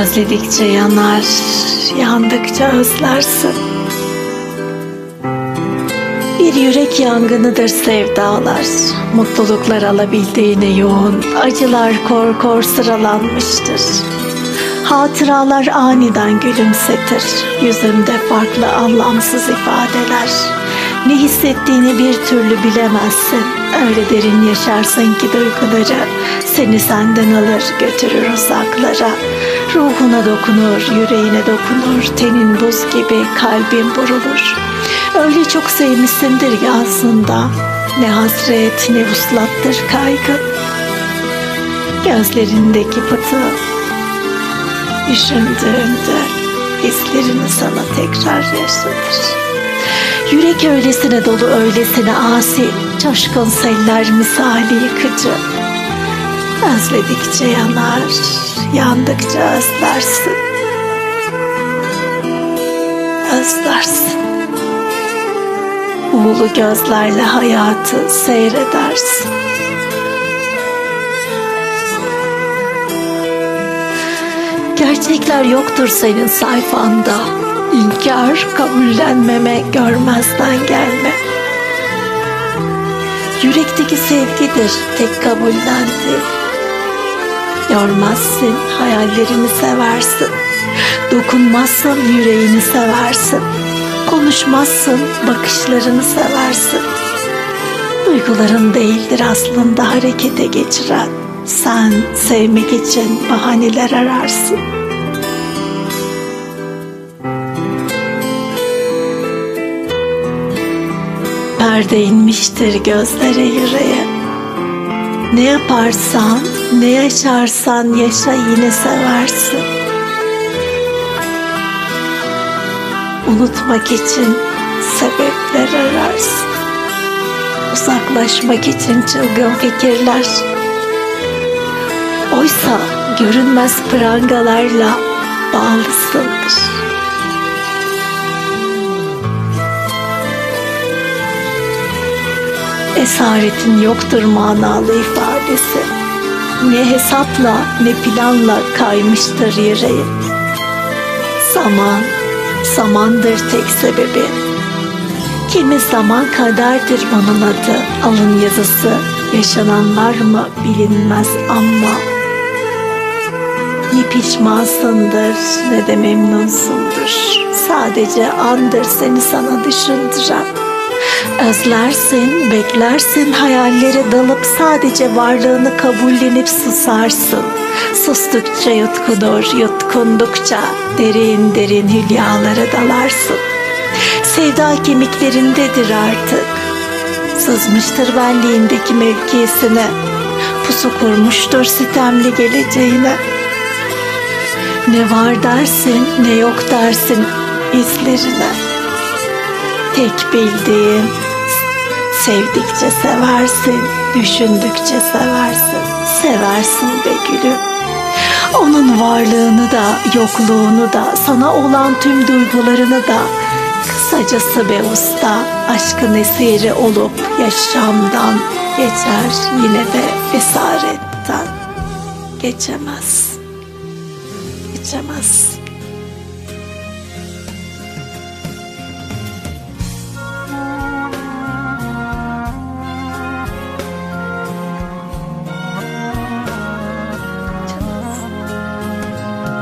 Özledikçe yanar, yandıkça özlersin. Bir yürek yangınıdır sevdalar. Mutluluklar alabildiğine yoğun, acılar kor kor sıralanmıştır. Hatıralar aniden gülümsetir. Yüzünde farklı anlamsız ifadeler. Ne hissettiğini bir türlü bilemezsin. Öyle derin yaşarsın ki duyguları seni senden alır götürür uzaklara. Ruhuna dokunur, yüreğine dokunur, tenin buz gibi kalbin burulur. Öyle çok sevmişsindir ki aslında ne hasret ne vuslattır kaygı. Gözlerindeki pıtı Düşündüğümde hislerini sana tekrar yaşatır. Yürek öylesine dolu öylesine asi, coşkun seller misali yıkıcı. Özledikçe yanar, yandıkça özlersin. Özlersin. Buğulu gözlerle hayatı seyredersin. Gerçekler yoktur senin sayfanda. İnkar, kabullenmeme, görmezden gelme. Yürekteki sevgidir tek kabullendi. Görmezsin, hayallerini seversin. Dokunmazsın, yüreğini seversin. Konuşmazsın, bakışlarını seversin. Duyguların değildir aslında harekete geçiren. Sen sevmek için bahaneler ararsın. Perde inmiştir gözlere yüreğe. Ne yaparsan, ne yaşarsan yaşa yine seversin. Unutmak için sebepler ararsın. Uzaklaşmak için çılgın fikirler. Oysa görünmez prangalarla bağlısındır. Esaretin yoktur manalı ifadesi. Ne hesapla ne planla kaymıştır yüreği. Zaman, zamandır tek sebebi. Kimi zaman kaderdir onun adı, alın yazısı. Yaşananlar mı bilinmez ama ne pişmansındır ne de memnunsundur. Sadece andır seni sana düşündüren. Özlersin, beklersin, hayallere dalıp sadece varlığını kabullenip susarsın. Sustukça yutkunur, yutkundukça derin derin hülyalara dalarsın. Sevda kemiklerindedir artık. Sızmıştır benliğindeki mevkisine. Pusu kurmuştur sitemli geleceğine. Ne var dersin ne yok dersin izlerine. Tek bildiğim sevdikçe seversin, düşündükçe seversin, seversin be gülüm. Onun varlığını da, yokluğunu da, sana olan tüm duygularını da, kısacası be usta, aşkın esiri olup yaşamdan geçer yine de esaretten geçemez. Geçemez.